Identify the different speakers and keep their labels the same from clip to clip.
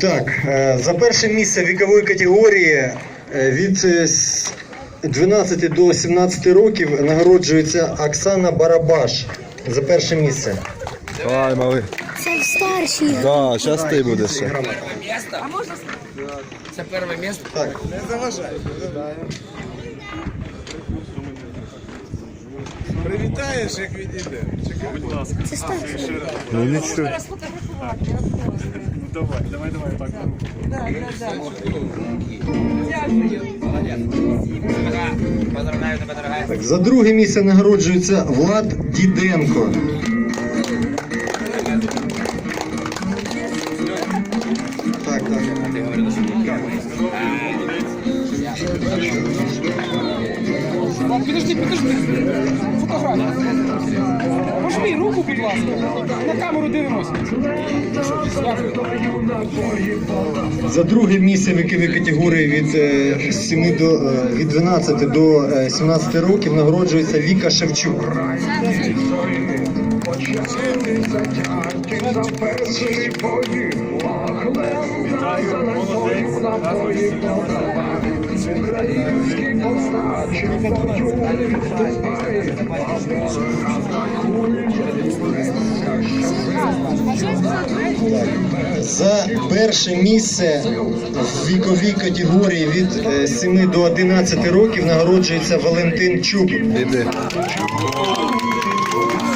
Speaker 1: Так, е, за перше місце вікової категорії е, від е, 12 до 17 років нагороджується Оксана Барабаш за перше місце.
Speaker 2: Давай, малий.
Speaker 3: Це в старшій.
Speaker 2: Да, зараз ти будеш. ще.
Speaker 4: Место? Это первое место.
Speaker 1: Так,
Speaker 5: Привітаєш, як відійде.
Speaker 3: Це старший.
Speaker 2: Ну нічого.
Speaker 4: Поздравляю, тебе, дорогая.
Speaker 1: так, за друге місце нагороджується Влад Діденко. Так, так.
Speaker 6: Підожди, підожди. Фотографія. Пожми руку, будь ласка. На камеру дивимося.
Speaker 1: За друге місце вікової категорії від, е, 7 до, е, від 12 до е, 17 років нагороджується Віка Шевчук. За перше місце в віковій категорії від е, 7 до 11 років нагороджується Валентин Чуб.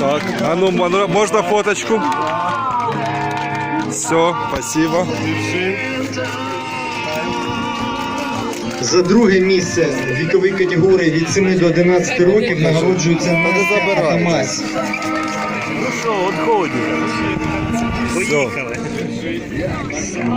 Speaker 2: Так, а ну можна фоточку? Все, спасибо.
Speaker 1: За друге місце вікової категорії від 7 до 11 років нагороджується Настя
Speaker 2: що,
Speaker 1: Атамась.
Speaker 2: Все.